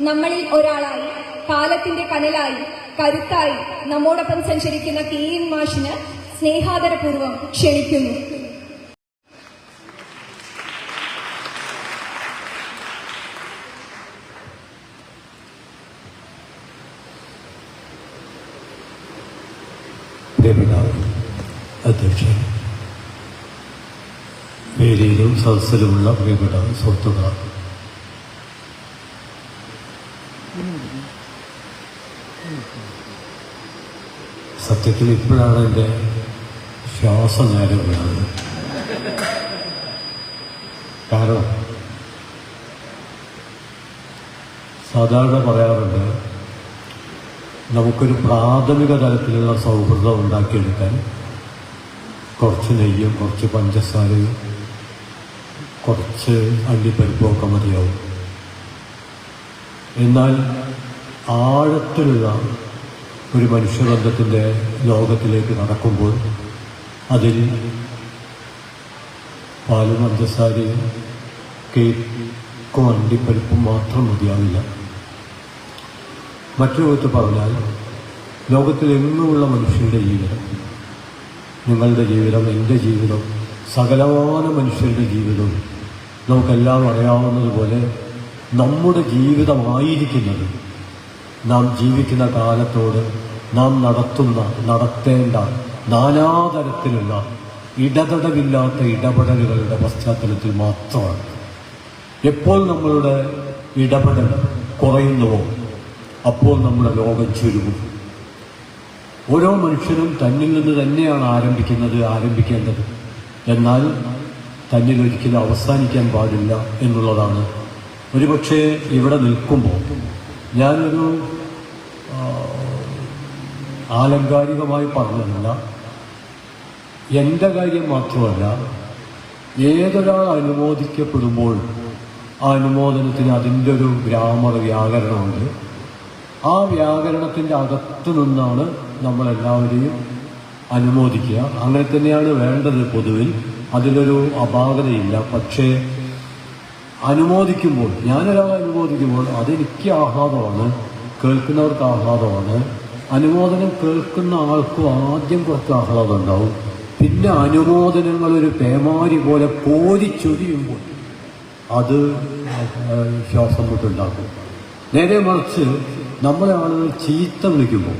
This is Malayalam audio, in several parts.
നമ്മളിൽ ഒരാളായി കാലത്തിന്റെ കനലായി കരുത്തായി നമ്മോടൊപ്പം സഞ്ചരിക്കുന്ന കെ എം മാഷിന് സ്നേഹാദരപൂർവം ക്ഷണിക്കുന്നു. അധ്യക്ഷൻ വേദിയിലും സദസ്സിലുമുള്ള പ്രിയപ്പെട്ട സുഹൃത്തുക്കൾ സത്യത്തിൽ ഇപ്പോഴാണ് എന്റെ ശ്വാസം നേരെ വീണത്. കാരണം സാധാരണ പറയാറുണ്ട് നമുക്കൊരു പ്രാഥമിക തലത്തിലുള്ള സൗഹൃദം ഉണ്ടാക്കിയെടുക്കാൻ കുറച്ച് നെയ്യും കുറച്ച് പഞ്ചസാരയും കുറച്ച് അണ്ടിപ്പരിപ്പൊക്കെ മതിയാവും. എന്നാൽ ആഴത്തിലുള്ള ഒരു മനുഷ്യബന്ധത്തിന്റെ ലോകത്തിലേക്ക് നടക്കുമ്പോൾ അതിൽ പാലും പഞ്ചസാരയും കേക്കും അണ്ടിപ്പരിപ്പും മാത്രം മതിയാവില്ല. മറ്റൊരു വിധത്തിൽ പറഞ്ഞാൽ ലോകത്തിലെങ്ങുമുള്ള മനുഷ്യരുടെ ജീവിതം നിങ്ങളുടെ ജീവിതം എന്റെ ജീവിതം സകലമാന മനുഷ്യരുടെ ജീവിതവും നമുക്കെല്ലാം അറിയാവുന്നതുപോലെ നമ്മുടെ ജീവിതമായിരിക്കുന്നത് നാം ജീവിക്കുന്ന കാലത്തോട് നാം നടത്തുന്ന നടത്തേണ്ട നാനാതരത്തിലുള്ള ഇടതടവില്ലാത്ത ഇടപെടലുകളുടെ പശ്ചാത്തലത്തിൽ മാത്രമാണ്. എപ്പോൾ നമ്മളുടെ ഇടപെടൽ കുറയുന്നുവോ അപ്പോൾ നമ്മുടെ ലോകം ചുരുങ്ങും. ഓരോ മനുഷ്യനും തന്നിൽ നിന്ന് തന്നെയാണ് ആരംഭിക്കുന്നത് ആരംഭിക്കേണ്ടത്. എന്നാൽ തന്നിൽ ഒരിക്കലും അവസാനിക്കാൻ പാടില്ല എന്നുള്ളതാണ്. ഒരുപക്ഷെ ഇവിടെ നിൽക്കുമ്പോൾ ഞാനൊരു ആലങ്കാരികമായി പറഞ്ഞതല്ല. എന്റെ കാര്യം മാത്രമല്ല ഏതൊരാൾ അനുമോദിക്കപ്പെടുമ്പോൾ ആ അനുമോദനത്തിന് അതിന്റെ ഒരു ഗ്രാമർ വ്യാകരണമുണ്ട്. ആ വ്യാകരണത്തിന്റെ അകത്തു നിന്നാണ് നമ്മളെല്ലാവരെയും അനുമോദിക്കുക. അങ്ങനെ തന്നെയാണ് വേണ്ടത് പൊതുവിൽ. അതിലൊരു അപാകതയില്ല. പക്ഷേ അനുമോദിക്കുമ്പോൾ ഞാനൊരാളെ അനുമോദിക്കുമ്പോൾ അതെനിക്ക് ആഹ്ലാദമാണ് കേൾക്കുന്നവർക്ക് ആഹ്ലാദമാണ്. അനുമോദനം കേൾക്കുന്ന ആൾക്കും ആദ്യം കുറച്ച് ആഹ്ലാദം ഉണ്ടാവും പിന്നെ അനുമോദനങ്ങൾ ഒരു പേമാരി പോലെ പോരിച്ചൊരിയുമ്പോൾ അത് ശ്വാസം മുട്ടുണ്ടാക്കും നേരെ മറിച്ച് നമ്മളെ ആളുകൾ ചീത്ത വിളിക്കുമ്പോൾ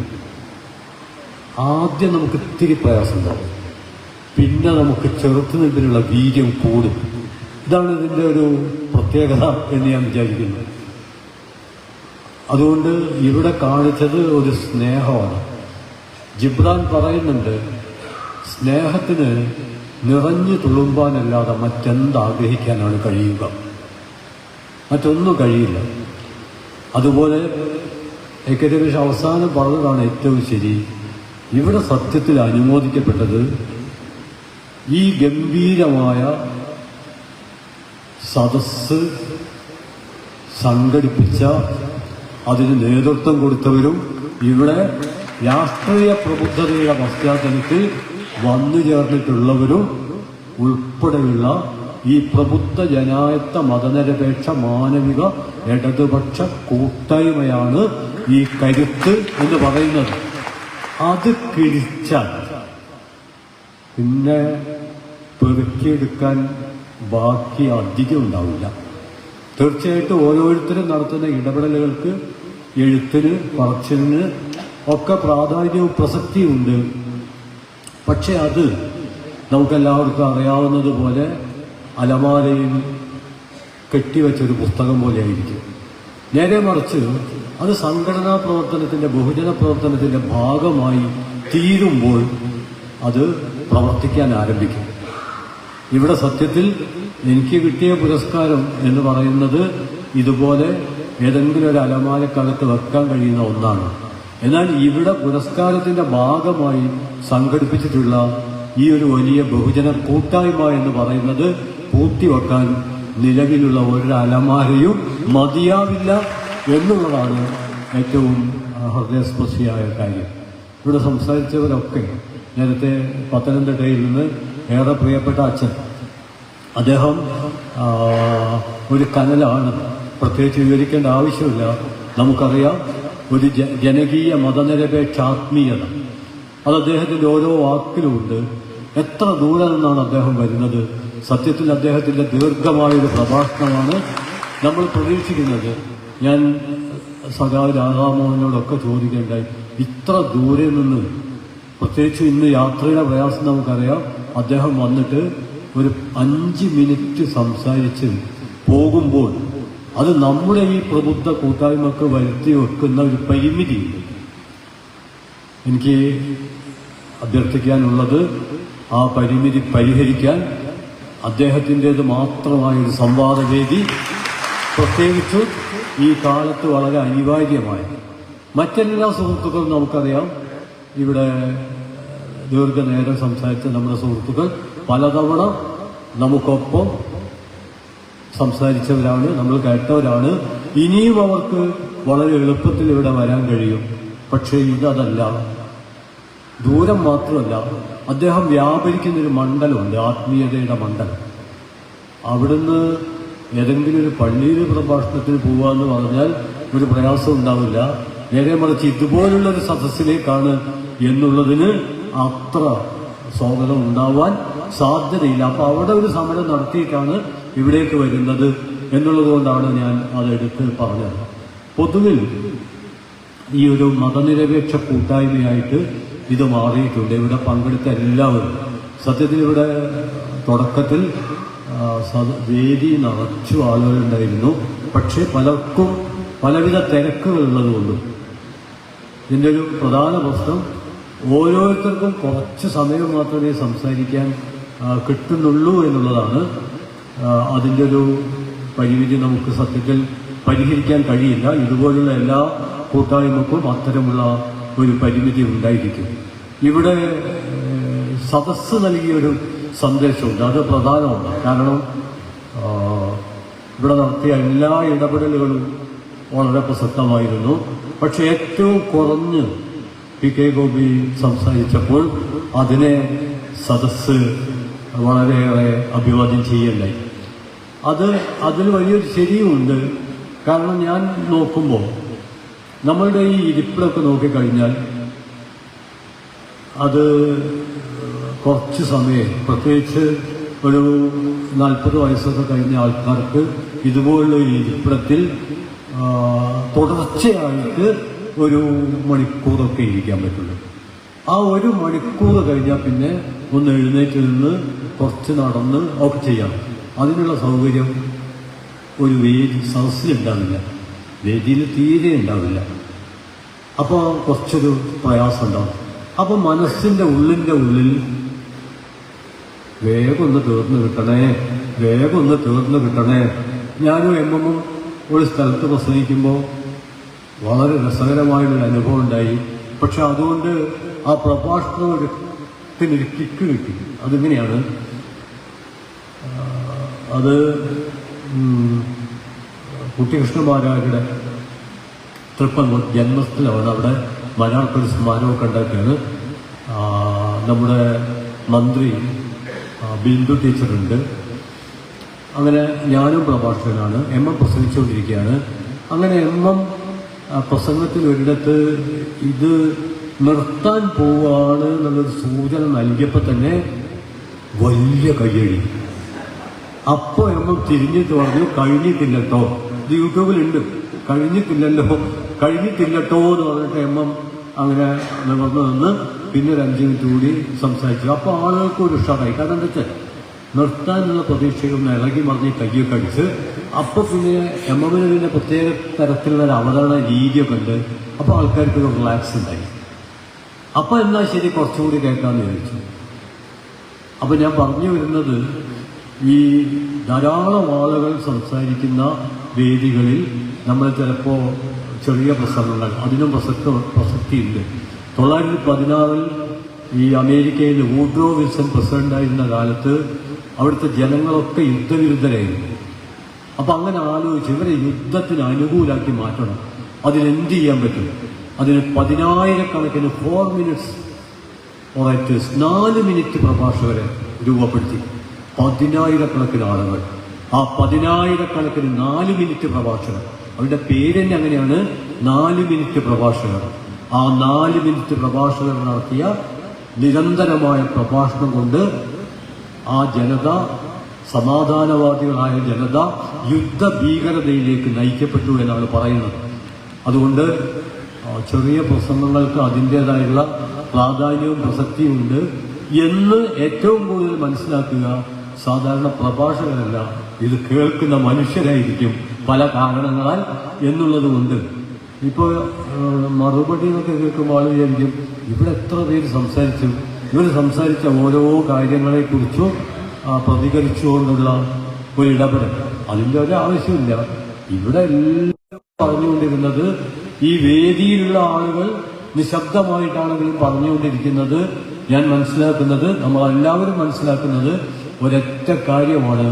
ആദ്യം നമുക്ക് ഇത്തിരി പ്രയാസം ഉണ്ടാവും. പിന്നെ നമുക്ക് ചെറുത്തുനിൽപ്പിനുള്ള വീര്യം കൂടും. ഇതാണ് ഇതിന്റെ ഒരു പ്രത്യേകത എന്ന് ഞാൻ വിചാരിക്കുന്നു. അതുകൊണ്ട് ഇവിടെ കാണിച്ചത് ഒരു സ്നേഹമാണ്. ജിബ്രാൻ പറയുന്നുണ്ട് സ്നേഹത്തിന് നിറഞ്ഞു തുളുമ്പാനല്ലാതെ മറ്റെന്ത് ആഗ്രഹിക്കാനാണ് കഴിയുക? മറ്റൊന്നും കഴിയില്ല. അതുപോലെ ഏകദേശം അവസാനം പറഞ്ഞതാണ് ഏറ്റവും ശരി. ഇവിടെ സത്യത്തിൽ അനുമോദിക്കപ്പെട്ടത് ഈ ഗംഭീരമായ സദസ്സ് സംഘടിപ്പിച്ച അതിന് നേതൃത്വം കൊടുത്തവരും ഇവിടെ രാഷ്ട്രീയ പ്രബുദ്ധതയുടെ പശ്ചാത്തലത്തിൽ വന്നു ചേർന്നിട്ടുള്ളവരും ഉൾപ്പെടെയുള്ള ഈ പ്രബുദ്ധ ജനായത്ത മതനിരപേക്ഷ മാനവിക ഇടതുപക്ഷ കൂട്ടായ്മയാണ് ഈ കരുത്ത് എന്ന് പറയുന്നത്. അത് കിഴിച്ചാൽ പിന്നെ പെറുക്കിയെടുക്കാൻ ബാക്കി അധികം ഉണ്ടാവില്ല. തീർച്ചയായിട്ടും ഓരോരുത്തരും നടത്തുന്ന ഇടപെടലുകൾക്ക് എഴുത്തിന് പറച്ചിലിന് ഒക്കെ പ്രാധാന്യവും പ്രസക്തിയും ഉണ്ട് പക്ഷെ അത് നമുക്കെല്ലാവർക്കും അറിയാവുന്നതുപോലെ അലമാരയിൽ കെട്ടിവെച്ചൊരു പുസ്തകം പോലെയായിരിക്കും. നേരെ മറിച്ച് അത് സംഘടനാ പ്രവർത്തനത്തിന്റെ ബഹുജന പ്രവർത്തനത്തിന്റെ ഭാഗമായി തീരുമ്പോൾ അത് പ്രവർത്തിക്കാൻ ആരംഭിക്കും. ഇവിടെ സത്യത്തിൽ എനിക്ക് കിട്ടിയ പുരസ്കാരം എന്ന് പറയുന്നത് ഇതുപോലെ ഏതെങ്കിലും ഒരു അലമാരക്കകത്ത് വെക്കാൻ കഴിയുന്ന ഒന്നാണ്. എന്നാൽ ഇവിടെ പുരസ്കാരത്തിന്റെ ഭാഗമായി സംഘടിപ്പിച്ചിട്ടുള്ള ഈ ഒരു വലിയ ബഹുജന കൂട്ടായ്മ എന്ന് പറയുന്നത് പൂർത്തിവെക്കാൻ നിലവിലുള്ള ഒരു അലമാരയും മതിയാവില്ല എന്നുള്ളതാണ് ഏറ്റവും ഹൃദയസ്പർശിയായ കാര്യം. ഇവിടെ സംസാരിച്ചവരൊക്കെ നേരത്തെ പത്തനംതിട്ടയിൽ നിന്ന് ഏറെ പ്രിയപ്പെട്ട അച്ഛൻ. അദ്ദേഹം ഒരു കനലാണ്. പ്രത്യേകിച്ച് വിവരിക്കേണ്ട ആവശ്യമില്ല. നമുക്കറിയാം ഒരു ജനകീയ മതനിരപേക്ഷ ആത്മീയത. അത് അദ്ദേഹത്തിന്റെ ഓരോ വാക്കിലുമുണ്ട്. എത്ര ദൂരെ നിന്നാണ് അദ്ദേഹം വരുന്നത്? സത്യത്തിൽ അദ്ദേഹത്തിന്റെ ദീർഘമായൊരു പ്രഭാഷണമാണ് നമ്മൾ പ്രതീക്ഷിക്കുന്നത്. ഞാൻ സഖാവ് രാധാമോഹനോടൊക്കെ ചോദിക്കേണ്ടായി ഇത്ര ദൂരെ നിന്ന് പ്രത്യേകിച്ച് ഇന്ന് യാത്രയുടെ പ്രയാസം നമുക്കറിയാം അദ്ദേഹം വന്നിട്ട് ഒരു അഞ്ച് മിനിറ്റ് സംസാരിച്ച് പോകുമ്പോൾ അത് നമ്മുടെ ഈ പ്രബുദ്ധ കൂട്ടായ്മക്ക് വരുത്തി വെക്കുന്ന ഒരു പരിമിതിയുണ്ട് എനിക്ക് അഭ്യർത്ഥിക്കാനുള്ളത് ആ പരിമിതി പരിഹരിക്കാൻ അദ്ദേഹത്തിന്റെത് മാത്രമായ ഒരു സംവാദവേദി പ്രത്യേകിച്ച് ഈ കാലത്ത് വളരെ അനിവാര്യമായ. മറ്റെല്ലാ സുഹൃത്തുക്കളും നമുക്കറിയാം ഇവിടെ ദീർഘനേരം സംസാരിച്ച നമ്മുടെ സുഹൃത്തുക്കൾ പലതവണ നമുക്കൊപ്പം സംസാരിച്ചവരാണ് നമ്മൾ കേട്ടവരാണ്. ഇനിയും അവർക്ക് വളരെ എളുപ്പത്തിൽ ഇവിടെ വരാൻ കഴിയും. പക്ഷേ ഇതല്ല ദൂരം മാത്രമല്ല. അദ്ദേഹം വ്യാപരിക്കുന്ന ഒരു മണ്ഡലമുണ്ട് ആത്മീയതയുടെ മണ്ഡലം. അവിടുന്ന് ഏതെങ്കിലും ഒരു പള്ളിയിൽ പ്രഭാഷണത്തിന് പോവാന്ന് പറഞ്ഞാൽ ഒരു പ്രയാസം ഉണ്ടാവില്ല. നേരെ മറിച്ച് ഇതുപോലുള്ള ഒരു സദസ്സിലേക്കാണ് എന്നുള്ളതിന് അത്ര സ്വാഗതം ഉണ്ടാവാൻ സാധ്യതയില്ല. അപ്പോൾ അവിടെ ഒരു സമരം നടത്തിയിട്ടാണ് ഇവിടേക്ക് വരുന്നത് എന്നുള്ളതുകൊണ്ടാണ് ഞാൻ അതെടുത്ത് പറഞ്ഞത്. പൊതുവിൽ ഈ ഒരു മതനിരപേക്ഷ കൂട്ടായ്മയായിട്ട് ഇത് മാറിയിട്ടുണ്ട്. ഇവിടെ പങ്കെടുത്ത എല്ലാവരും. സത്യത്തിൽ ഇവിടെ തുടക്കത്തിൽ വേദി നിറച്ചു ആളുകളുണ്ടായിരുന്നു. പക്ഷേ പലർക്കും പലവിധ തിരക്കുകളുള്ളതുകൊണ്ടും ഇതിന്റെ ഒരു പ്രധാന പ്രശ്നം ഓരോരുത്തർക്കും കുറച്ച് സമയം മാത്രമേ സംസാരിക്കാൻ കിട്ടുന്നുള്ളൂ എന്നുള്ളതാണ്. അതിന്റെ ഒരു പരിമിതി നമുക്ക് സത്യത്തിൽ പരിഹരിക്കാൻ കഴിയില്ല. ഇതുപോലുള്ള എല്ലാ കൂട്ടായ്മക്കും അത്തരമുള്ള ഒരു പരിമിതി ഉണ്ടായിരിക്കും. ഇവിടെ സദസ്സ് നൽകിയൊരു സന്ദേശമുണ്ട്. അത് പ്രധാനമാണ്. കാരണം ഇവിടെ നടത്തിയ എല്ലാ ഇടപെടലുകളും വളരെ പ്രസക്തമായിരുന്നു. പക്ഷെ ഏറ്റവും കുറഞ്ഞ് പി കെ ഗോപി സംസാരിച്ചപ്പോൾ അതിനെ സദസ്സ് വളരെയേറെ അഭിവാദ്യം ചെയ്യണ്ടായി അത് അതിൽ വലിയൊരു ശരിയുമുണ്ട്. കാരണം ഞാൻ നോക്കുമ്പോൾ നമ്മളുടെ ഈ ഇരിപ്പിടൊക്കെ നോക്കിക്കഴിഞ്ഞാൽ അത് കുറച്ച് സമയം പ്രത്യേകിച്ച് ഒരു നാൽപ്പത് വയസ്സൊക്കെ കഴിഞ്ഞ ആൾക്കാർക്ക് ഇതുപോലുള്ള ഈ ഇരിപ്പിടത്തിൽ തുടർച്ചയായിട്ട് ഒരു മണിക്കൂറൊക്കെ ഇരിക്കാൻ പറ്റുള്ളൂ. ആ ഒരു മണിക്കൂർ കഴിഞ്ഞാൽ പിന്നെ ഒന്ന് എഴുന്നേറ്റ് നിന്ന് കുറച്ച് നടന്ന് ഒക്കെ ചെയ്യാം. അതിനുള്ള സൗകര്യം ഒരു വേദി സദസ്സിലുണ്ടാവില്ല വേദിയിൽ തീരെ ഉണ്ടാവില്ല. അപ്പോൾ കുറച്ചൊരു പ്രയാസം ഉണ്ടാവും അപ്പോൾ മനസ്സിന്റെ ഉള്ളിന്റെ ഉള്ളിൽ വേഗം ഒന്ന് തീർന്നു കിട്ടണേ വേഗം ഒന്ന് തീർന്നു കിട്ടണേ. ഞാനും എമ്മും ഒരു സ്ഥലത്ത് പ്രസംഗിക്കുമ്പോൾ വളരെ രസകരമായൊരു അനുഭവം ഉണ്ടായി. പക്ഷെ അതുകൊണ്ട് ആ പ്രഭാഷണത്തിനൊരു കിക്ക് കിട്ടി. അതിങ്ങനെയാണ്? അത് കുട്ടികൃഷ്ണമാരാരുടെ തൃപ്പങ്ങോൾ ജന്മസ്ഥലമാണ്. അവിടെ മലയാളത്തിൽ സമ്മാനമൊക്കെ ഉണ്ടാക്കിയത്. നമ്മുടെ മന്ത്രി ബിന്ദു ടീച്ചറുണ്ട്. അങ്ങനെ ഞാനും പ്രഭാഷകനാണ്. M M പ്രസംഗിച്ചുകൊണ്ടിരിക്കുകയാണ്. അങ്ങനെ എം എം പ്രസംഗത്തിൽ ഒരിടത്ത് ഇത് നിർത്താൻ പോവാണ് എന്നുള്ളൊരു സൂചന നൽകിയപ്പോൾ തന്നെ വലിയ കയ്യടി. അപ്പോൾ നമ്മൾ തിരിഞ്ഞിട്ട് പറഞ്ഞു കഴിഞ്ഞിട്ടില്ലട്ടോ. ഇത് യൂട്യൂബിലുണ്ട്. കഴിഞ്ഞിട്ടില്ലല്ലോ. കഴിഞ്ഞിട്ടില്ലട്ടോ എന്ന് പറഞ്ഞിട്ട് എം എം അങ്ങനെ നിവർന്നു നിന്ന് പിന്നെ ഒരു അഞ്ച് മിനിറ്റ് കൂടി സംസാരിച്ചു. അപ്പോൾ ആളുകൾക്ക് ഒരു ഉഷാറായി. കാരണം എന്താ വെച്ചാൽ നിർത്താനുള്ള പ്രതീക്ഷയൊന്ന് ഇളകി മറിഞ്ഞ് കയ്യൊക്കെ അടിച്ച് അപ്പോൾ പിന്നെ എം എമ്മിന് പിന്നെ പ്രത്യേക തരത്തിലുള്ള ഒരു അവതരണ രീതിയൊക്കെ ഉണ്ട്. അപ്പോൾ ആൾക്കാർക്ക് റിലാക്സ് ഉണ്ടായി. അപ്പോൾ എന്നാ ശരി കുറച്ചുകൂടി കേൾക്കാമെന്ന് ചോദിച്ചു അപ്പോൾ ഞാൻ പറഞ്ഞു വരുന്നത് ഈ ധാരാളം ആളുകൾ സംസാരിക്കുന്ന വേദികളിൽ നമ്മൾ ചിലപ്പോൾ ചെറിയ പ്രസംഗങ്ങൾ അതിനും പ്രസക്ത പ്രസക്തിയുണ്ട്. തൊള്ളായിരത്തി പതിനാറിൽ ഈ അമേരിക്കയിൽ വൂഡ്രോ വിൽസൺ പ്രസിഡന്റായിരുന്ന കാലത്ത് അവിടുത്തെ ജനങ്ങളൊക്കെ യുദ്ധവിരുദ്ധരായിരുന്നു. അപ്പം അങ്ങനെ ആലോചിച്ച് ഇവരെ യുദ്ധത്തിന് അനുകൂലാക്കി മാറ്റണം. അതിനെന്ത് ചെയ്യാൻ പറ്റും? അതിന് പതിനായിരക്കണക്കിന് ഫോർ മിനിറ്റ്സ് ഓറേറ്റേഴ്സ് നാല് മിനിറ്റ് പ്രഭാഷകരെ രൂപപ്പെടുത്തി. പതിനായിരക്കണക്കിന് ആളുകൾ. ആ പതിനായിരക്കണക്കിന് നാല് മിനിറ്റ് പ്രഭാഷണം അവരുടെ പേര് തന്നെ അങ്ങനെയാണ്. നാല് മിനിറ്റ് പ്രഭാഷകർ. ആ നാല് മിനിറ്റ് പ്രഭാഷകർ നടത്തിയ നിരന്തരമായ പ്രഭാഷണം കൊണ്ട് ആ ജനത സമാധാനവാദികളായ ജനത യുദ്ധ ഭീകരതയിലേക്ക് നയിക്കപ്പെട്ടു എന്നാണ് പറയുന്നത്. അതുകൊണ്ട് ചെറിയ പ്രസംഗങ്ങൾക്ക് അതിന്റേതായുള്ള പ്രാധാന്യവും പ്രസക്തിയും ഉണ്ട് എന്ന് ഏറ്റവും കൂടുതൽ മനസ്സിലാക്കുക സാധാരണ പ്രഭാഷകരല്ല ഇത് കേൾക്കുന്ന മനുഷ്യരായിരിക്കും. പല കാരണങ്ങളാൽ എന്നുള്ളത് കൊണ്ട്. ഇപ്പോൾ മറുപടി എന്നൊക്കെ കേൾക്കുമ്പോൾ വിചാരിക്കും ഇവിടെ എത്ര പേര് സംസാരിച്ചു? ഇവർ സംസാരിച്ച ഓരോ കാര്യങ്ങളെക്കുറിച്ചും പ്രതികരിച്ചുകൊണ്ടുള്ള ഒരു ഇടപെടൽ അതിന്റെ ഒരു ആവശ്യമില്ല. ഇവിടെ എല്ലാം പറഞ്ഞുകൊണ്ടിരുന്നത് ഈ വേദിയിലുള്ള ആളുകൾ നിശബ്ദമായിട്ടാണെങ്കിലും പറഞ്ഞുകൊണ്ടിരിക്കുന്നത്. ഞാൻ മനസ്സിലാക്കുന്നത് നമ്മളെല്ലാവരും മനസ്സിലാക്കുന്നത് ഒരൊറ്റ കാര്യമാണ്.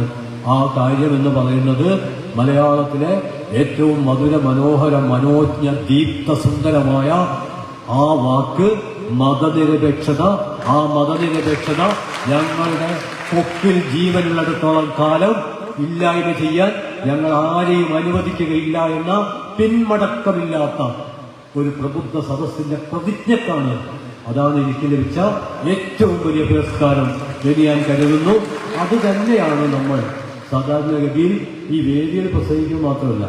ആ കാര്യം എന്ന് പറയുന്നത് മലയാളത്തിലെ ഏറ്റവും മധുര മനോഹര മനോജ്ഞ ദീപ്തസുന്ദരമായ ആ വാക്ക് മതനിരപേക്ഷത ആ മതനിരപേക്ഷത ഞങ്ങളുടെ കൊക്കിൽ ജീവനുള്ളിടത്തോളം കാലം ഇല്ലായ്മ ചെയ്യാൻ ഞങ്ങൾ ആരെയും അനുവദിക്കുകയില്ല എന്ന പിന്മടക്കമില്ലാത്ത ഒരു പ്രബുദ്ധ സദസ്സിന്റെ പ്രതിജ്ഞക്കാണ് അതാണ് എനിക്ക് ലഭിച്ച ഏറ്റവും വലിയ പുരസ്കാരം എന്ന് ഞാൻ കരുതുന്നു. അത് തന്നെയാണ് നമ്മൾ സാധാരണഗതിയിൽ ഈ വേദിയിൽ പ്രസംഗിക്കുക മാത്രമല്ല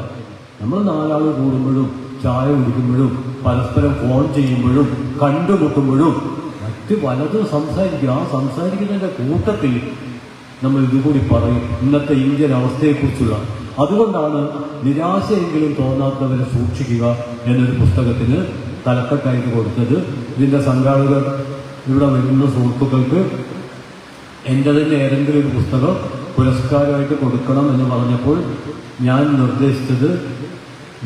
നമ്മൾ നാലാൾ കൂടുമ്പോഴും ചായ കുടിക്കുമ്പോഴും പരസ്പരം ഫോൺ ചെയ്യുമ്പോഴും കണ്ടുമുട്ടുമ്പോഴും മറ്റ് പലതും സംസാരിക്കുക ആ സംസാരിക്കുന്നതിന്റെ കൂട്ടത്തിൽ നമ്മൾ ഇതുകൂടി പറയും ഇന്നത്തെ ഇന്ത്യൻ അവസ്ഥയെക്കുറിച്ചുള്ള. അതുകൊണ്ടാണ് നിരാശയെങ്കിലും തോന്നാത്തവരെ സൂക്ഷിക്കുക എന്നൊരു പുസ്തകത്തിന് തലക്കെട്ടായിട്ട് കൊടുത്തത്. ഇതിന്റെ സംഘാടകർ ഇവിടെ വരുന്ന സുഹൃത്തുക്കൾക്ക് എന്റെ തന്നെ ഏതെങ്കിലും ഒരു പുസ്തകം പുരസ്കാരമായിട്ട് കൊടുക്കണം എന്ന് പറഞ്ഞപ്പോൾ ഞാൻ നിർദ്ദേശിച്ചത്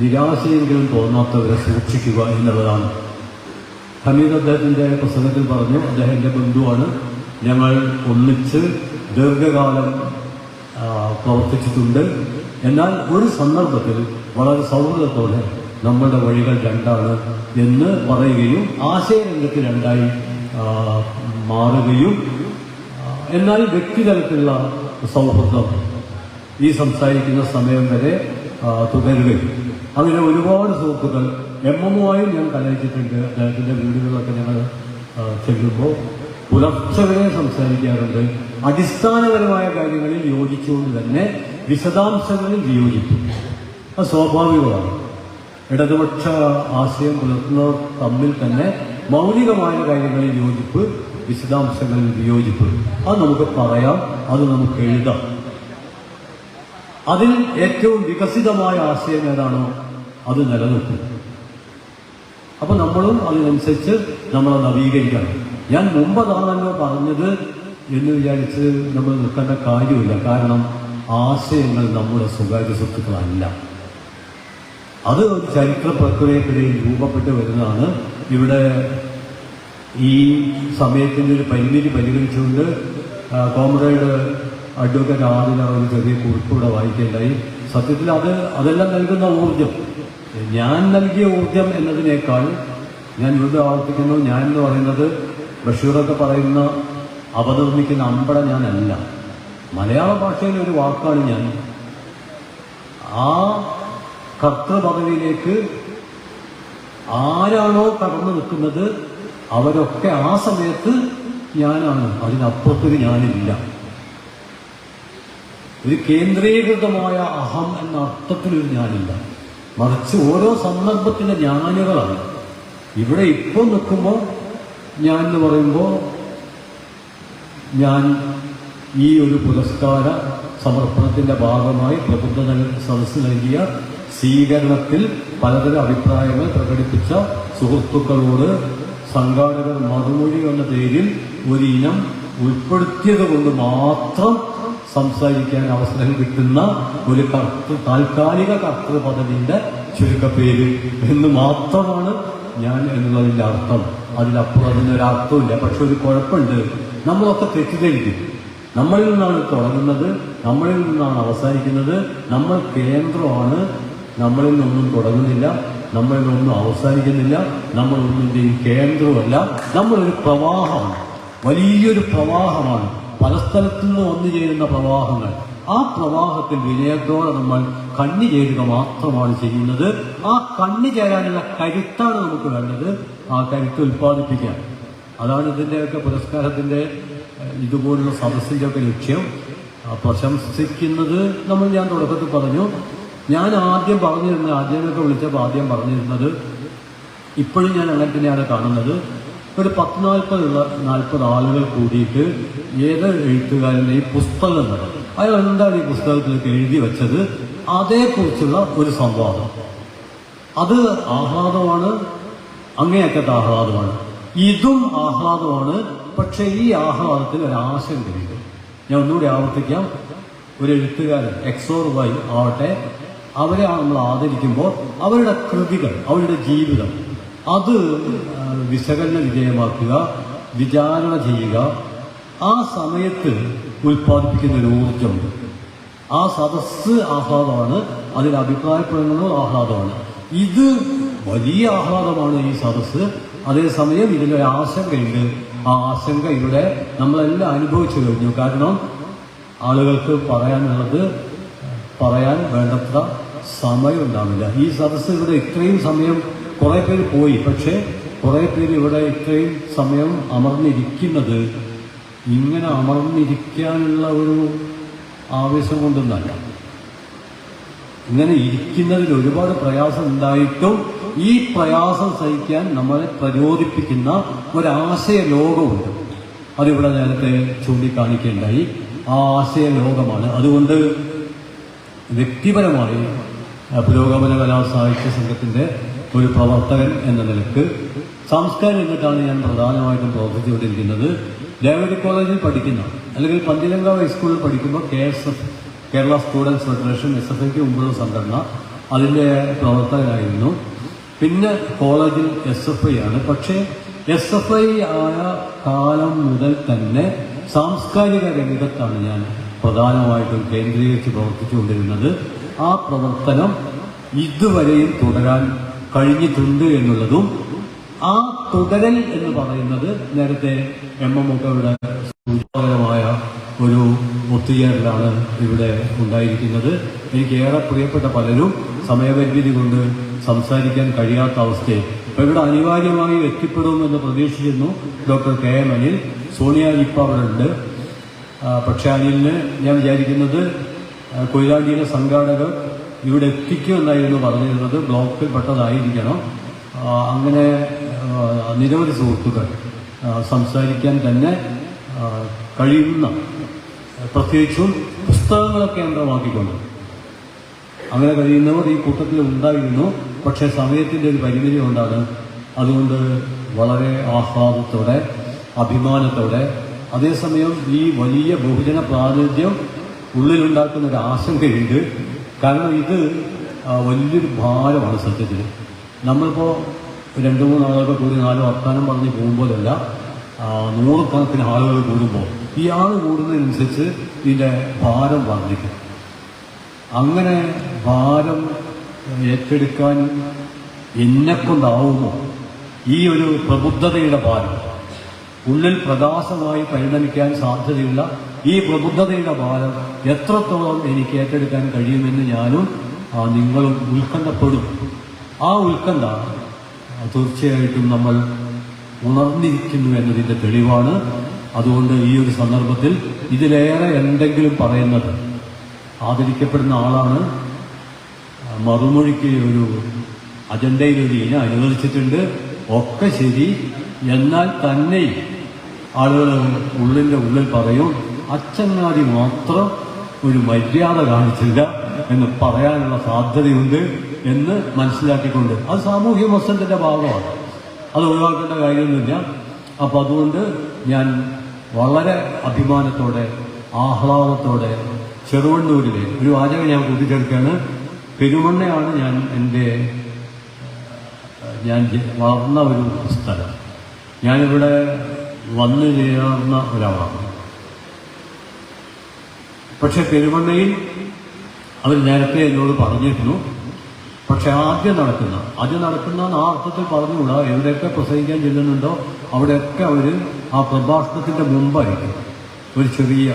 നിരാശയെങ്കിലും തോന്നാത്തവരെ സൂക്ഷിക്കുക എന്നുള്ളതാണ്. ഹമീദ് അദ്ദേഹത്തിന്റെ പുസ്തകത്തിൽ പറഞ്ഞു അദ്ദേഹം എന്റെ ബന്ധുവാണ്. ഞങ്ങൾ ഒന്നിച്ച് ദീർഘകാലം പ്രവർത്തിച്ചിട്ടുണ്ട്. എന്നാൽ ഒരു സന്ദർഭത്തിൽ വളരെ സൗഹൃദത്തോടെ നമ്മളുടെ വഴികൾ രണ്ടാണ് എന്ന് പറയുകയും ആശയരംഗത്ത് രണ്ടായി മാറുകയും എന്നാൽ വ്യക്തിതലത്തിലുള്ള സൗഹൃദം ഈ സംസാരിക്കുന്ന സമയം വരെ തുടരുകയും. അങ്ങനെ ഒരുപാട് സുഹൃത്തുക്കൾ എം എമ്മുമായും ഞാൻ കലയിച്ചിട്ടുണ്ട് അദ്ദേഹത്തിന്റെ വീടുകളിലൊക്കെ ഞങ്ങൾ ചെല്ലുമ്പോൾ പുലർച്ചെ വരെ സംസാരിക്കാറുണ്ട്. അടിസ്ഥാനപരമായ കാര്യങ്ങളിൽ യോജിച്ചുകൊണ്ട് തന്നെ വിശദാംശങ്ങളിൽ വിയോജിക്കും. അത് സ്വാഭാവികമാണ്. ഇടതുപക്ഷ ആശയം പുലർത്തുന്നവർ തമ്മിൽ തന്നെ മൗലികമായ കാര്യങ്ങളിൽ യോജിപ്പ് വിശദാംശങ്ങളിൽ വിയോജിപ്പ്. അത് നമുക്ക് പറയാം അത് നമുക്ക് എഴുതാം. അതിൽ ഏറ്റവും വികസിതമായ ആശയം ഏതാണോ അത് നിലനിൽക്കും. അപ്പൊ നമ്മളും അതിനനുസരിച്ച് നമ്മളെ നവീകരിക്കണം. ഞാൻ മുമ്പതാണല്ലോ പറഞ്ഞത് എന്ന് വിചാരിച്ച് നമ്മൾ നിൽക്കേണ്ട കാര്യമില്ല. കാരണം ആശയങ്ങൾ നമ്മുടെ സ്വകാര്യ സ്വത്തുക്കളല്ല. അത് ചരിത്ര പ്രക്രിയക്കിടയിൽ രൂപപ്പെട്ട് വരുന്നതാണ്. ഇവിടെ ഈ സമയത്തിന്റെ ഒരു പരിമിതി പരിഗണിച്ചുകൊണ്ട് കോമ്രേഡ് അഡ്വക്കേറ്റ് ആദിന ഒരു ചെറിയ കുറിപ്പൂടെ വായിക്കേണ്ടായി. സത്യത്തിൽ അത് അതെല്ലാം നൽകുന്ന ഊർജം ഞാൻ നൽകിയ ഊർജം എന്നതിനേക്കാൾ ഞാൻ ഇവിടെ ആവർത്തിക്കുന്നു. ഞാൻ എന്ന് പറയുന്നത് ബഷീറൊക്കെ പറയുന്ന അവതർണിക്കുന്ന അമ്പട ഞാനല്ല. മലയാള ഭാഷയിലെ ഒരു വാക്കാണ് ഞാൻ. ആ കർത്തൃപദവിയിലേക്ക് ആരാണോ കടന്നു നിൽക്കുന്നത് അവരൊക്കെ ആ സമയത്ത് ഞാനാണ്. അതിനപ്പുറത്തൊരു ഞാനില്ല. ഒരു കേന്ദ്രീകൃതമായ അഹം എന്ന അർത്ഥത്തിലൊരു ഞാനില്ല. മറിച്ച് ഓരോ സന്ദർഭത്തിലെ ഞാനുകളാണ്. ഇവിടെ ഇപ്പോൾ നിൽക്കുമ്പോൾ ഞാൻ എന്ന് പറയുമ്പോൾ ഞാൻ ഈ ഒരു പുരസ്കാര സമർപ്പണത്തിന്റെ ഭാഗമായി പ്രബുദ്ധ സദസ്സ് നൽകിയ സ്വീകരണത്തിൽ പലതരം അഭിപ്രായങ്ങൾ പ്രകടിപ്പിച്ച സുഹൃത്തുക്കളോട് സംഘാടകർ മറുമൊഴി എന്ന പേരിൽ ഒരു ഇനം ഉൾപ്പെടുത്തിയത് കൊണ്ട് മാത്രം സംസാരിക്കാൻ അവസരം കിട്ടുന്ന ഒരു കർത്തൃ താൽക്കാലിക കർത്തൃ പദവിന്റെ ചുരുക്കപ്പേര് എന്ന് മാത്രമാണ് ഞാൻ എന്നുള്ളതിന്റെ അർത്ഥം. അതിലപ്പുറം അതിനൊരു അർത്ഥമില്ല പക്ഷെ ഒരു കുഴപ്പമുണ്ട്. നമ്മളൊക്കെ തെറ്റിദ്ധരിക്കും. നമ്മളിൽ നിന്നാണ് തുടങ്ങുന്നത്. നമ്മളിൽ നിന്നാണ് അവസാനിക്കുന്നത്. നമ്മൾ കേന്ദ്രമാണ്. നമ്മളിൽ നിന്നൊന്നും തുടങ്ങുന്നില്ല നമ്മളിൽ നിന്നൊന്നും അവസാനിക്കുന്നില്ല നമ്മൾ ഒന്നിന്റെയും കേന്ദ്രമല്ല നമ്മളൊരു പ്രവാഹമാണ് വലിയൊരു പ്രവാഹമാണ്. പല സ്ഥലത്തു നിന്ന് വന്നു ചേരുന്ന പ്രവാഹങ്ങൾ. ആ പ്രവാഹത്തിൽ വിനയത്തോടെ നമ്മൾ കണ്ണി ചേരുക മാത്രമാണ് ചെയ്യുന്നത്. ആ കണ്ണി ചേരാനുള്ള കരുത്താണ് നമുക്ക് വേണ്ടത്. ആ കരുത്ത് ഉൽപ്പാദിപ്പിക്കാൻ അതാണ് ഇതിന്റെയൊക്കെ പുരസ്കാരത്തിന്റെ ഇതുപോലുള്ള സദസ്സിന്റെയൊക്കെ ലക്ഷ്യം. പ്രശംസിക്കുന്നത് നമ്മൾ ഞാൻ തുടക്കത്തിൽ പറഞ്ഞു. ഞാൻ ആദ്യം പറഞ്ഞിരുന്നത് ആദ്യമൊക്കെ വിളിച്ചപ്പോൾ ആദ്യം പറഞ്ഞിരുന്നത് ഇപ്പോഴും ഞാൻ അങ്ങനെ തന്നെയാണ് കാണുന്നത്. ഒരു പത്ത് നാൽപ്പതുള്ള നാൽപ്പത് ആളുകൾ കൂടിയിട്ട് ഏത് എഴുത്തുകാരന്റെ ഈ പുസ്തകം നടക്കും അയാൾ എന്താണ് ഈ പുസ്തകത്തിലേക്ക് എഴുതി വെച്ചത്? അതേക്കുറിച്ചുള്ള ഒരു സംവാദം. അത് ആഹ്ലാദമാണ് അങ്ങേയറ്റത്തെ ആഹ്ലാദമാണ്. ഇതും ആഹ്ലാദമാണ് പക്ഷേ ഈ ആഹ്ലാദത്തിൽ ഒരു ആശങ്കയുണ്ട് ഞാൻ ഒന്നുകൂടി ആവർത്തിക്കാം. ഒരു എഴുത്തുകാരൻ എക്സോർ വൈ ആവട്ടെ അവരെ നമ്മൾ ആദരിക്കുമ്പോൾ അവരുടെ കൃതികൾ അവരുടെ ജീവിതം. അത് വിശകലന വിധേയമാക്കുക വിചാരണ ചെയ്യുക. ആ സമയത്ത് ഉൽപ്പാദിപ്പിക്കുന്ന ഒരു ഊർജമുണ്ട് ആ സദസ്സ് ആഹ്ലാദമാണ് അതിൽ അഭിപ്രായപ്പെടുന്നത് ആഹ്ലാദമാണ്. ഇത് വലിയ ആഹ്ലാദമാണ് ഈ സദസ്സ്. അതേസമയം ഇതിലൊരു ആശങ്കയുണ്ട്. ആ ആശങ്ക ഇവിടെ നമ്മളെല്ലാം അനുഭവിച്ചു കഴിഞ്ഞു. കാരണം ആളുകൾക്ക് പറയാനുള്ളത് പറയാൻ വേണ്ടത്ര സമയം ഉണ്ടാവില്ല ഈ സദസ്സ് ഇവിടെ ഇത്രയും സമയം കുറേ പേര് പോയി. പക്ഷേ കുറേ പേര് ഇവിടെ ഇത്രയും സമയം അമർന്നിരിക്കുന്നത് ഇങ്ങനെ അമർന്നിരിക്കാനുള്ള ഒരു ആവേശം കൊണ്ടൊന്നല്ല. ഇങ്ങനെ ഇരിക്കുന്നതിൽ ഒരുപാട് പ്രയാസം ഉണ്ടായിട്ടും ഈ പ്രയാസം സഹിക്കാൻ നമ്മളെ പ്രചോദിപ്പിക്കുന്ന ഒരാശയ ലോകമുണ്ട്. അതിവിടെ നേരത്തെ ചൂണ്ടിക്കാണിക്കേണ്ടായി. ആ ആശയ ലോകമാണ്. അതുകൊണ്ട് വ്യക്തിപരമായി പുരോഗമന കലാ സാഹിത്യ സംഘത്തിന്റെ ഒരു പ്രവർത്തകൻ എന്ന നിലയ്ക്ക് സംസ്കാരം രംഗത്താണ് ഞാൻ പ്രധാനമായിട്ടും പ്രവർത്തിച്ചുകൊണ്ടിരിക്കുന്നത്. ദേവഗിരി കോളേജിൽ പഠിക്കുന്ന അല്ലെങ്കിൽ പന്തിരംഗ ഹൈസ്കൂളിൽ പഠിക്കുമ്പോൾ K S F Kerala students federation S F ഐക്ക് മുമ്പുള്ള സംഘടന അതിന്റെ പ്രവർത്തകനായിരുന്നു. പിന്നെ കോളേജിൽ എസ് എഫ് ഐ ആണ്. പക്ഷേ എസ് എഫ് ഐ ആയ കാലം മുതൽ തന്നെ സാംസ്കാരിക രംഗത്താണ് ഞാൻ പ്രധാനമായിട്ടും കേന്ദ്രീകരിച്ച് പ്രവർത്തിച്ചുകൊണ്ടിരുന്നത് ആ പ്രവർത്തനം ഇതുവരെയും തുടരാൻ കഴിഞ്ഞിട്ടുണ്ട് എന്നുള്ളതും ആ തുടരൽ എന്ന് പറയുന്നത് നേരത്തെ എം എം ഇവിടെ സൂചകരമായ ഒരു ഒത്തുചേരലാണ് ഇവിടെ ഉണ്ടായിരിക്കുന്നത്. എനിക്ക് ഏറെ പ്രിയപ്പെട്ട പലരും സമയപരിമിതി കൊണ്ട് സംസാരിക്കാൻ കഴിയാത്ത അവസ്ഥയിൽ അപ്പോൾ ഇവിടെ അനിവാര്യമായി എത്തിപ്പെടുമെന്ന് പ്രതീക്ഷിക്കുന്നു. Doctor K M Anil Soniya ഉണ്ട്. ആ, പക്ഷേ അനിലിന് ഞാൻ വിചാരിക്കുന്നത് കൊയിലാണ്ടിയിലെ സംഘാടകർ ഇവിടെ എത്തിക്കും എന്നായിരുന്നു പറഞ്ഞിരുന്നത്. ബ്ലോക്കിൽ പെട്ടതായിരിക്കണം. അങ്ങനെ നിരവധി സുഹൃത്തുക്കൾ സംസാരിക്കാൻ തന്നെ കഴിയുന്ന പ്രത്യേകിച്ചും പുസ്തകങ്ങളെ കേന്ദ്രമാക്കിക്കൊണ്ട്. അങ്ങനെ കഴിയുന്നവർ ഈ കൂട്ടത്തിൽ ഉണ്ടായിരുന്നു. പക്ഷേ സമയത്തിന്റെ ഒരു പരിമിതി കൊണ്ടാണ് അതുകൊണ്ട് വളരെ ആഹ്ലാദത്തോടെ അഭിമാനത്തോടെ അതേസമയം ഈ വലിയ ബഹുജന പ്രാതിനിധ്യം ഉള്ളിലുണ്ടാക്കുന്ന ഒരു ആശങ്കയുണ്ട് കാരണം ഇത് വലിയൊരു ഭാരമാണ് സത്യത്തിൽ. നമ്മളിപ്പോൾ രണ്ട് മൂന്ന് ആളുകൾക്ക് കൂടി നാല് വർത്താനം പറഞ്ഞ് പോകുമ്പോഴല്ല നൂറുകണക്കിന് ആളുകൾ കൂടുമ്പോൾ ഈ ആൾ കൂടുന്നതിനനുസരിച്ച് ഇതിന്റെ ഭാരം വർദ്ധിക്കും. അങ്ങനെ ഭാരം ഏറ്റെടുക്കാൻ എന്നെ കൊണ്ടാവുമോ ഈ ഒരു പ്രബുദ്ധതയുടെ ഭാരം. ഉള്ളിൽ പ്രകാശമായി പരിണമിക്കാൻ സാധ്യതയുള്ള ഈ പ്രബുദ്ധതയുടെ ഭാരം എത്രത്തോളം എനിക്ക് ഏറ്റെടുക്കാൻ കഴിയുമെന്ന് ഞാനും നിങ്ങളും ഉത്കണ്ഠപ്പെടും. ആ ഉത്കണ്ഠ തീർച്ചയായിട്ടും നമ്മൾ ഉണർന്നിരിക്കുന്നു എന്നതിന്റെ തെളിവാണ്. അതുകൊണ്ട് ഈ ഒരു സന്ദർഭത്തിൽ ഇതിലേറെ എന്തെങ്കിലും പറയുന്നത് ആദരിക്കപ്പെടുന്ന ആളാണ്. മറുമൊഴിക്ക് ഒരു അജണ്ടയിൽ ഒരു ഇനം അനുവദിച്ചിട്ടുണ്ട്. ഒക്കെ ശരി. എന്നാൽ തന്നെ ആളുകൾ ഉള്ളിന്റെ ഉള്ളിൽ പറയും അച്ചങ്ങാതി മാത്രം ഒരു മര്യാദ കാണിച്ചില്ല എന്ന് പറയാനുള്ള സാധ്യതയുണ്ട് എന്ന് മനസ്സിലാക്കിക്കൊണ്ട്. അത് സാമൂഹ്യ മത്സരത്തിന്റെ ഭാഗമാണ്. അത് ഒഴിവാക്കേണ്ട കാര്യമൊന്നുമില്ല. അപ്പം അതുകൊണ്ട് ഞാൻ വളരെ അഭിമാനത്തോടെ ആഹ്ലാദത്തോടെ ചെറുവണ്ണൂരിലെ ഒരു വാചകം ഞാൻ കൂട്ടിച്ചേർക്കുകയാണ്. പെരുമണ്ണയാണ് ഞാൻ എന്റെ ഞാൻ വളർന്ന ഒരു സ്ഥലം. ഞാനിവിടെ വന്നു ചേർന്ന ഒരാളാണ്. പക്ഷെ പെരുമണ്ണയിൽ അവർ നേരത്തെ എന്നോട് പറഞ്ഞിരുന്നു. പക്ഷെ ആദ്യം നടക്കുന്ന ആദ്യം നടക്കുന്ന ആ അർത്ഥത്തിൽ പറഞ്ഞുകൂടാ. എവിടെയൊക്കെ പ്രസംഗിക്കാൻ ചെല്ലുന്നുണ്ടോ അവിടെയൊക്കെ അവർ ആ പ്രഭാഷണത്തിന്റെ മുമ്പായിരിക്കും. ഒരു ചെറിയ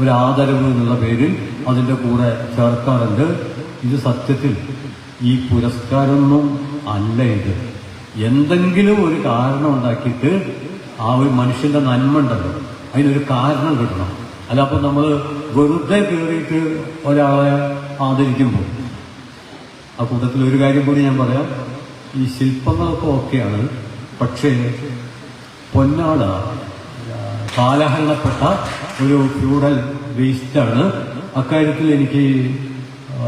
ഒരു ആദരവ് എന്നുള്ള പേരിൽ അതിന്റെ കൂടെ ചേർക്കാറുണ്ട്. ഇത് സത്യത്തിൽ ഈ പുരസ്കാരമൊന്നും അല്ല ഇത്. എന്തെങ്കിലും ഒരു കാരണം ഉണ്ടാക്കിയിട്ട് ആ ഒരു മനുഷ്യന്റെ നന്മ ഉണ്ടല്ലോ. അതിനൊരു കാരണം കിട്ടണം. അല്ല അപ്പൊ നമ്മൾ വെറുതെ കയറിയിട്ട് ഒരാളെ ആദരിക്കുമ്പോൾ ആ കൂട്ടത്തിൽ ഒരു കാര്യം കൂടി ഞാൻ പറയാം. ഈ ശില്പങ്ങളൊക്കെ ഓക്കെയാണ്. പക്ഷേ പൊന്നാട കാലഹരണപ്പെട്ട ഒരു ഫ്യൂഡൽ വേസ്റ്റാണ്. അക്കാര്യത്തിൽ എനിക്ക്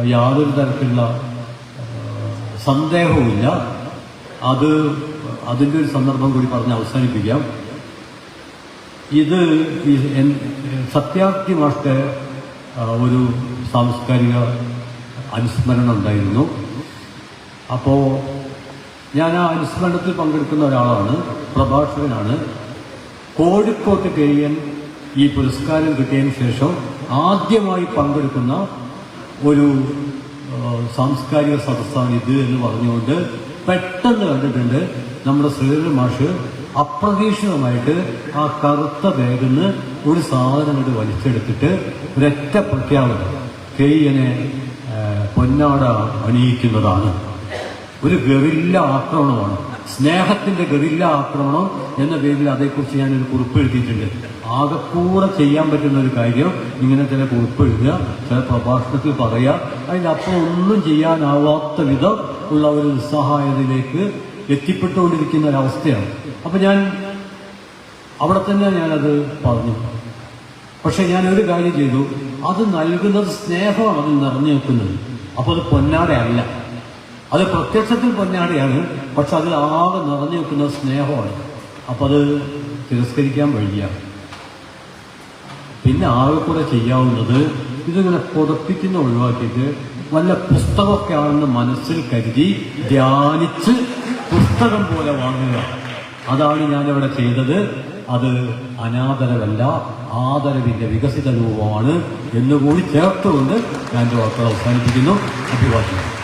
യാതൊരു തരത്തിലുള്ള സന്ദേഹവും സന്ദേഹവുമില്ല. അത് അതിന്റെ ഒരു സന്ദർഭം കൂടി പറഞ്ഞ് അവസാനിപ്പിക്കാം. ഇത് സത്യാർത്ഥി മാഷ്ട ഒരു സാംസ്കാരിക അനുസ്മരണം ഉണ്ടായിരുന്നു. അപ്പോൾ ഞാൻ ആ അനുസ്മരണത്തിൽ പങ്കെടുക്കുന്ന ഒരാളാണ് പ്രഭാഷകനാണ്. കോഴിക്കോട്ട് കഴിയൻ ഈ പുരസ്കാരം കിട്ടിയതിന് ശേഷം ആദ്യമായി പങ്കെടുക്കുന്ന ഒരു സാംസ്കാരിക സദസ്സാണ് ഇത് എന്ന് പറഞ്ഞുകൊണ്ട് പെട്ടെന്ന് കണ്ടിട്ടുണ്ട് നമ്മുടെ ശ്രീധരൻ മാഷ് അപ്രതീക്ഷിതമായിട്ട് ആ കറുത്ത ബാഗിൽ ഒരു സാധനം കൊണ്ട് വലിച്ചെടുത്തിട്ട് ഒരൊറ്റ പ്രഖ്യാപനം കെയ്യനെ പൊന്നാട അണിയിക്കുന്നതാണ്. ഒരു ഗറില്ല ആക്രമണമാണ്. സ്നേഹത്തിന്റെ ഗറില്ല ആക്രമണം എന്ന പേരിൽ അതേക്കുറിച്ച് ഞാനൊരു കുറിപ്പ് എഴുതിയിട്ടുണ്ട്. ആകെക്കൂടെ ചെയ്യാൻ പറ്റുന്ന ഒരു കാര്യം ഇങ്ങനെ ചില കുറിപ്പ് എഴുതുക ചില പ്രഭാഷണത്തിൽ പറയുക അതിനപ്പുറം ഒന്നും ചെയ്യാനാവാത്ത വിധം ഉള്ള ഒരു നിസ്സഹായതയിലേക്ക് എത്തിപ്പെട്ടുകൊണ്ടിരിക്കുന്ന ഒരവസ്ഥയാണ് അപ്പം ഞാൻ അവിടെ തന്നെ ഞാനത് പറഞ്ഞു. പക്ഷെ ഞാൻ ഒരു കാര്യം ചെയ്തു. അത് നൽകുന്നത് സ്നേഹമാണ് അത് നിറഞ്ഞു നിൽക്കുന്നത്. അപ്പോൾ അത് പൊന്നാടയല്ല അത് പ്രത്യക്ഷത്തിൽ പൊന്നാടയാണ്. പക്ഷെ അതിൽ ആകെ നിറഞ്ഞു നിൽക്കുന്നത് സ്നേഹമാണ്. അപ്പോൾ അത് തിരസ്കരിക്കാൻ വഴിയ പിന്നെ ആകെ ചെയ്യാവുന്നത് ഇതിങ്ങനെ പുതപ്പിക്കുന്ന ഒഴിവാക്കിയിട്ട് നല്ല പുസ്തകമൊക്കെ ആണെന്ന് മനസ്സിൽ കരുതി ധ്യാനിച്ച് പുസ്തകം പോലെ വാങ്ങുക. അതാണ് ഞാനിവിടെ ചെയ്തത്. അത് അനാദരവല്ല ആദരവിന്റെ വികസിത രൂപമാണ് എന്നുകൂടി ചേർത്തുകൊണ്ട് ഞാൻ വാർത്തകൾ അവസാനിപ്പിക്കുന്നു. അഭിവാദ്യം.